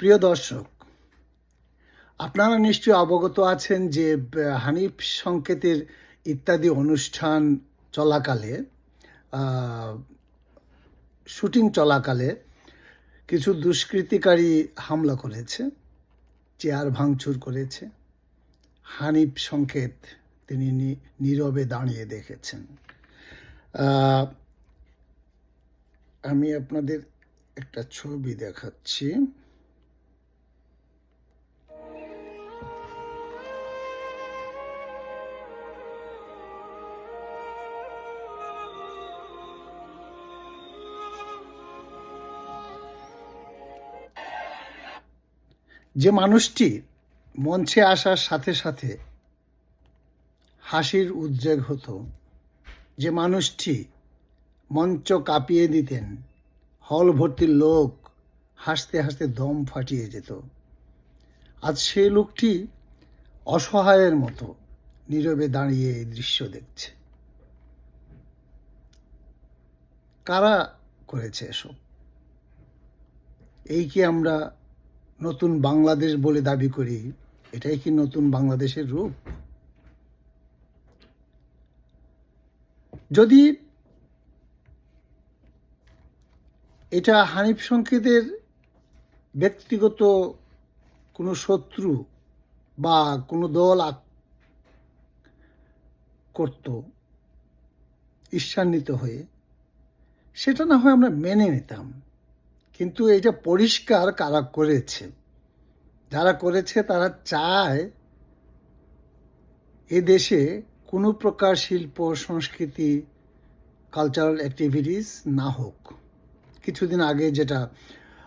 প্রিয় দর্শক, আপনারা নিশ্চয়ই অবগত আছেন যে হানিফ সংকেতের ইত্যাদি অনুষ্ঠান চলাকালে শুটিং চলাকালে কিছু দুষ্কৃতিকারী হামলা করেছে, চেয়ার ভাঙচুর করেছে। হানিফ সংকেত তিনি নীরবে দাঁড়িয়ে দেখেছেন। আমি আপনাদের একটা ছবি দেখাচ্ছি। যে মানুষটি মঞ্চে আসার সাথে সাথে হাসির উদ্রেক হতো, যে মানুষটি মঞ্চ কাঁপিয়ে দিতেন, হল ভর্তি লোক হাসতে হাসতে দম ফাটিয়ে যেত। আজ সে লোকটি অসহায়ের মতো নীরবে দাঁড়িয়ে এই দৃশ্য দেখছে। কারা করেছে এসব? এই কি আমরা নতুন বাংলাদেশ বলে দাবি করি, এটাই কি নতুন বাংলাদেশের রূপ? যদি এটা হানিফ সংকেতের ব্যক্তিগত কোনো শত্রু বা কোনো দল করত, ঈর্ষান্বিত হয়ে, সেটা না হয় আমরা মেনে নিতাম। কিন্তু এটা পরিষ্কার কারা করেছে? যারা করেছে তারা চায় এ দেশে কোনো প্রকার শিল্প, সংস্কৃতি কালচারাল অ্যাক্টিভিটিস না হোক। কিছুদিন আগে যেটা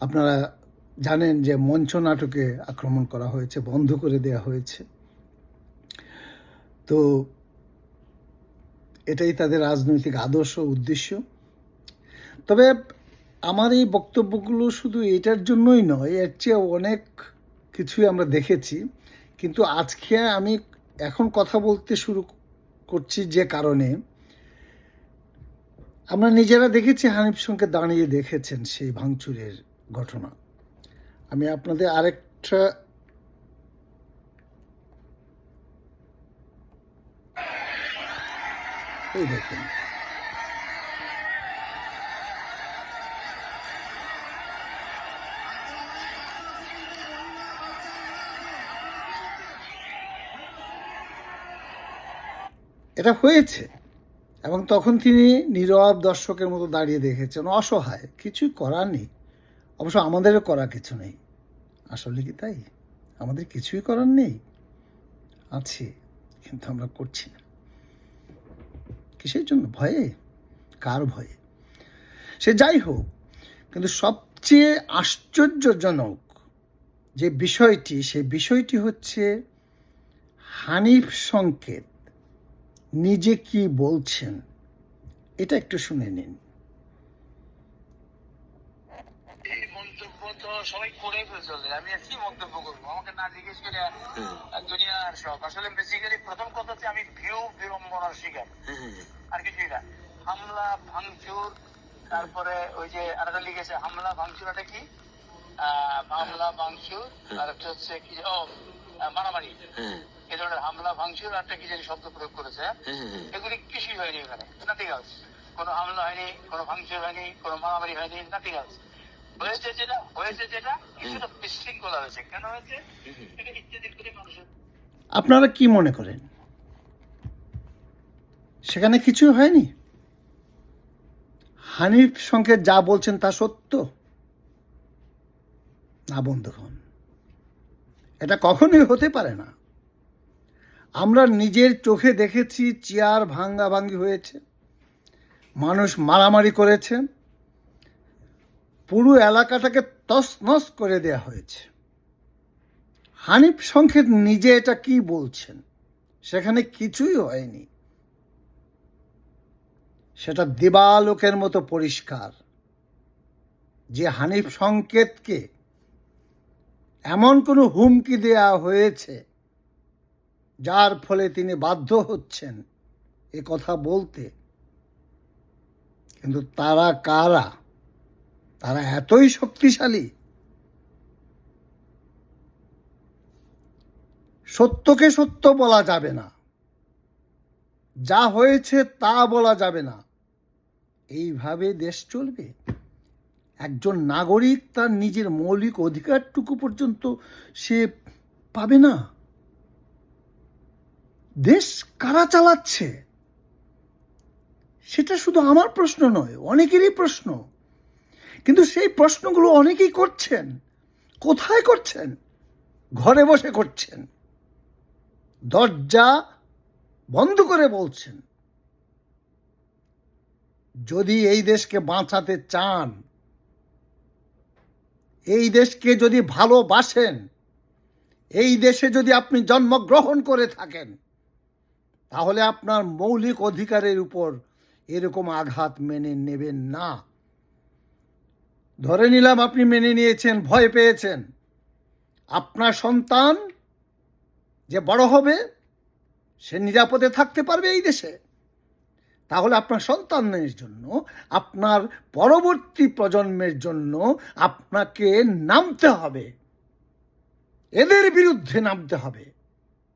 আপনারা জানেন যে মঞ্চ নাটকে আক্রমণ করা হয়েছে, বন্ধ করে দেওয়া হয়েছে। তো এটাই তাদের রাজনৈতিক আদর্শ, উদ্দেশ্য। তবে আমার এই বক্তব্যগুলো শুধু এটার জন্যই নয়, এর চেয়ে অনেক কিছুই আমরা দেখেছি। কিন্তু আজকে আমি এখন কথা বলতে শুরু করছি যে কারণে, আমরা নিজেরা দেখেছি হানিফ সঙ্গে দাঁড়িয়ে দেখেছেন সেই ভাঙচুরের ঘটনা। আমি আপনাদের আরেকটা এই দেখুন। এটা হয়েছে। এবং তখন তিনি নীরব দর্শকের মতো দাঁড়িয়ে দেখেছেন। অসহায় কিছুই করার নেই। অবশ্য আমাদেরও করা কিছু নেই। আসলে কি তাই? আমাদের কিছুই করার নেই। আছে, কিন্তু আমরা করছি না। কিসের জন্য? ভয়ে? কার ভয়ে? সে যাই হোক, কিন্তু সবচেয়ে আশ্চর্যজনক যে বিষয়টি সেই বিষয়টি হচ্ছে হানিফ সংকেত। নিজে কি বলছেন? এটা একটু শুনে নিন। এই মন্তব্য তো সবাই করে ফেলছে আমি কি মন্তব্য করব। আমাকে না জিজ্ঞেস করে দুনিয়ার সব। আসলে বেসিক্যালি প্রথম কথা হচ্ছে আমি ভিউ বিড়ম্বনার শিকার। আর কিছুই না। হামলা ভাঙচুর তারপরে ওই যে আরেকটা লিখেছে হামলা ভাঙচুর এটা কি? আহ, হামলা ভাঙচুর আর একটা হচ্ছে কি? ও মারামারি। এই ধরনের হামলা ভাঙচুর আর একটা কি জানি শব্দ প্রয়োগ করেছে এগুলি কিছুই হয়নি এখানে নাথিং এলস কোনো হামলা হয়নি কোনো ভাঙচুর হয়নি কোনো মারামারি হয়নি নাথিং এলস হয়েছে যেটা হয়েছে যেটা কিছুটা বিশৃঙ্খলা হয়েছে। কেন হয়েছে? এটা ইত্যাদি করে মানুষের আপনারা কি মনে করেন? সেখানে কিছু হয়নি? হানিফ সংকেত যা বলছেন তা সত্য? না বন্ধুগণ এটা কখনোই হতে পারে না। আমরা নিজের চোখে দেখেছি চেয়ার ভাঙ্গা ভাঙ্গি হয়েছে। মানুষ মারামারি করেছে। পুরো এলাকাটাকে তছনছ করে দেয়া হয়েছে। হানিফ সংকেত নিজে এটা কি বলছেন? সেখানে কিছুই হয়নি। সেটা দেবালোকের মতো পরিষ্কার। যে হানিফ সংকেতকে এমন কোনো হুমকি দেয়া হয়েছে যার ফলে তিনি বাধ্য হচ্ছেন এ কথা বলতে। কিন্তু তারা কারা? তারা এতই শক্তিশালী। সত্যকে সত্য বলা যাবে না। যা হয়েছে তা বলা যাবে না। এইভাবে দেশ চলবে। একজন নাগরিক তার নিজের মৌলিক অধিকারটুকু পর্যন্ত সে পাবে না। দেশ কারা চালাচ্ছে? সেটা শুধু আমার প্রশ্ন নয়, অনেকেরই প্রশ্ন। কিন্তু সেই প্রশ্নগুলো অনেকেই করছেন। কোথায় করছেন? ঘরে বসে করছেন। দরজা বন্ধ করে বলছেন। যদি এই দেশকে বাঁচাতে চান, এই দেশকে যদি ভালোবাসেন, এই দেশে যদি আপনি জন্মগ্রহণ করে থাকেন তাহলে আপনার মৌলিক অধিকারের উপর এরকম আঘাত মেনে নেবেন না। ধরে নিলাম আপনি মেনে নিয়েছেন, ভয় পেয়েছেন। আপনার সন্তান যে বড় হবে, সে নিরাপদে থাকতে পারবে এই দেশে। তাহলে আপনার সন্তানের জন্য, আপনার পরবর্তী প্রজন্মের জন্য আপনাকে নামতে হবে। এদের বিরুদ্ধে নামতে হবে।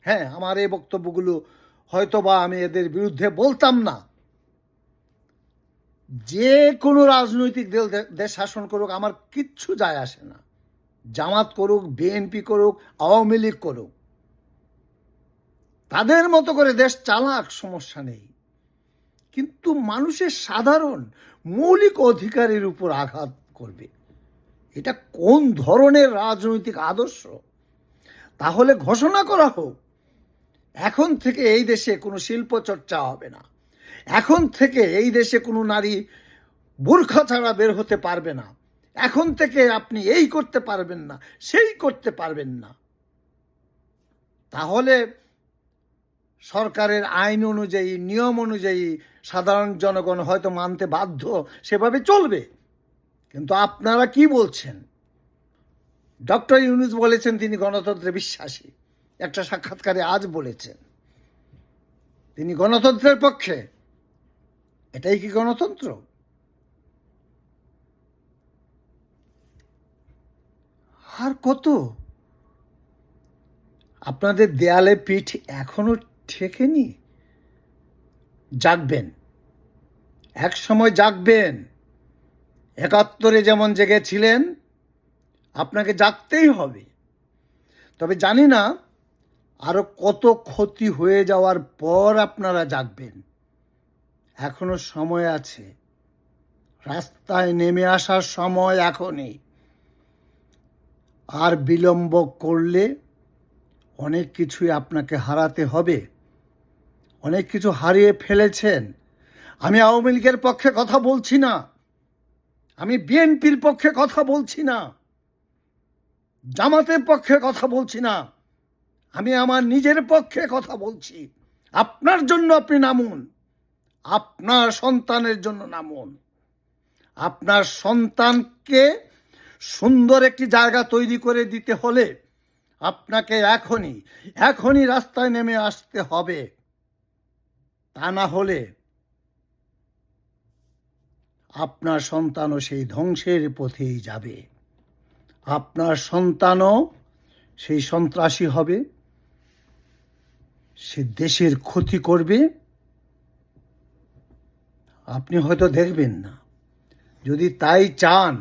হ্যাঁ আমার এই বক্তব্যগুলো হয়তোবা আমি এদের বিরুদ্ধে বলতাম না। যে কোনো রাজনৈতিক দল দেশ শাসন করুক, আমার কিচ্ছু যায় আসে না। জামাত করুক বিএনপি করুক, আওয়ামী লীগ করুক। তাদের মতো করে দেশ চালাক সমস্যা নেই। কিন্তু মানুষের সাধারণ, মৌলিক অধিকারের উপর আঘাত করবে। এটা কোন ধরনের রাজনৈতিক আদর্শ? তাহলে ঘোষণা করা হোক। এখন থেকে এই দেশে কোনো শিল্প চর্চা হবে না। এখন থেকে এই দেশে কোনো নারী বোরখা ছাড়া বের হতে পারবে না। এখন থেকে আপনি এই করতে পারবেন না, সেই করতে পারবেন না। তাহলে সরকারের আইন অনুযায়ী, নিয়ম অনুযায়ী সাধারণ জনগণ হয়তো মানতে বাধ্য, সেভাবে চলবে। কিন্তু আপনারা কি বলছেন? ডক্টর ইউনুস বলেছেন, তিনি গণতন্ত্রে বিশ্বাসী। একটা সাক্ষাৎকারে আজ বলেছেন। তিনি গণতন্ত্রের পক্ষে। এটাই কি গণতন্ত্র? আর কত? আপনাদের দেয়ালে পিঠ এখনও ঠেকেনি? জাগবেন। এক সময় জাগবেন। একাত্তরে যেমন জেগেছিলেন, আপনাকে জাগতেই হবে। তবে জানি না আরও কত ক্ষতি হয়ে যাওয়ার পর আপনারা জাগবেন। এখনও সময় আছে। রাস্তায় নেমে আসার সময় এখনই। আর বিলম্ব করলে অনেক কিছুই আপনাকে হারাতে হবে। অনেক কিছু হারিয়ে ফেলেছেন। আমি আওয়ামী লীগের পক্ষে কথা বলছি না। আমি বিএনপির পক্ষে কথা বলছি না। জামাতের পক্ষে কথা বলছি না। আমি আমার নিজের পক্ষে কথা বলছি। আপনার জন্য আপনি নামুন। আপনার সন্তানের জন্য নামুন। আপনার সন্তানকে সুন্দর একটি জায়গা তৈরি করে দিতে হলে আপনাকে এখনই এখনই রাস্তায় নেমে আসতে হবে। তা না হলে আপনার সন্তানও সেই ধ্বংসের পথেই যাবে। আপনার সন্তানও সেই সন্ত্রাসী হবে। সে দেশের ক্ষতি করবে, আপনি হয়তো দেখবেন না। যদি তাই চান,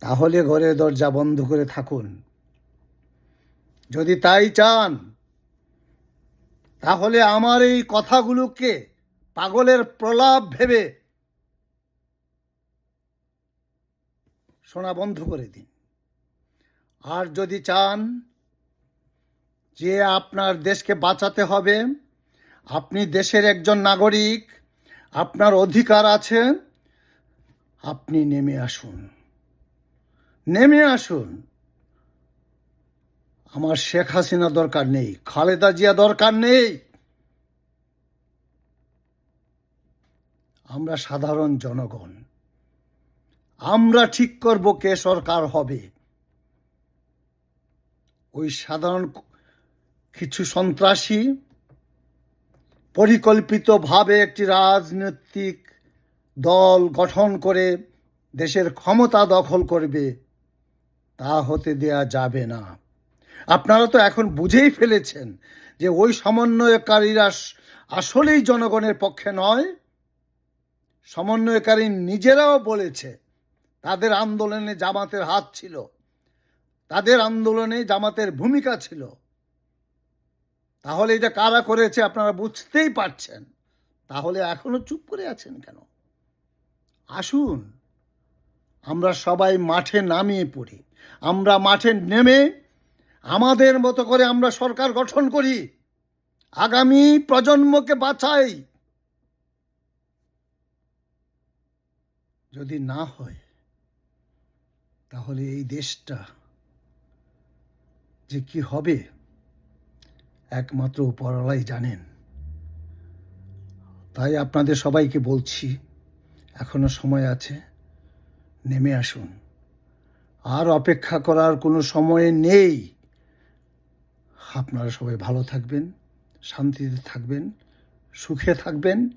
তাহলে ঘরের দরজা বন্ধ করে থাকুন। যদি তাই চান, তাহলে আমার এই কথাগুলোকে পাগলের প্রলাপ ভেবে শোনা বন্ধ করে দিন। আর যদি চান যে আপনার দেশকে বাঁচাতে হবে, আপনি দেশের একজন নাগরিক, আপনার অধিকার আছে, আপনি নেমে আসুন। নেমে আসুন। আমার শেখ হাসিনা দরকার নেই, খালেদা জিয়া দরকার নেই। আমরা সাধারণ জনগণ। আমরা ঠিক করব কে সরকার হবে। ওই সাধারণ কিছু সন্ত্রাসী পরিকল্পিতভাবে একটি রাজনৈতিক দল গঠন করে দেশের ক্ষমতা দখল করবে, তা হতে দেয়া যাবে না। আপনারা তো এখন বুঝেই ফেলেছেন যে ওই সমন্বয়কারীরা আসলেই জনগণের পক্ষে নয়। সমন্বয়কারী নিজেরাও বলেছে, তাদের আন্দোলনে জামাতের হাত ছিল, তাদের আন্দোলনে জামাতের ভূমিকা ছিল। তাহলে এটা কারা করেছে আপনারা বুঝতেই পারছেন। তাহলে এখনও চুপ করে আছেন কেন? আসুন, আমরা সবাই মাঠে নামিয়ে পড়ি। আমরা মাঠে নেমে আমাদের মতো করে আমরা সরকার গঠন করি। আগামী প্রজন্মকে বাঁচাই। যদি না হয়, তাহলে এই দেশটা যে কি হবে একমাত্র উপরওয়ালাই জানেন। তাই আপনাদের সবাইকে বলছি, এখনও সময় আছে, নেমে আসুন। আর অপেক্ষা করার কোনো সময় নেই। আপনারা সবাই ভালো থাকবেন, শান্তিতে থাকবেন, সুখে থাকবেন,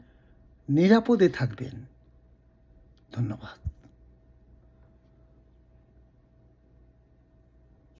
নিরাপদে থাকবেন। ধন্যবাদ।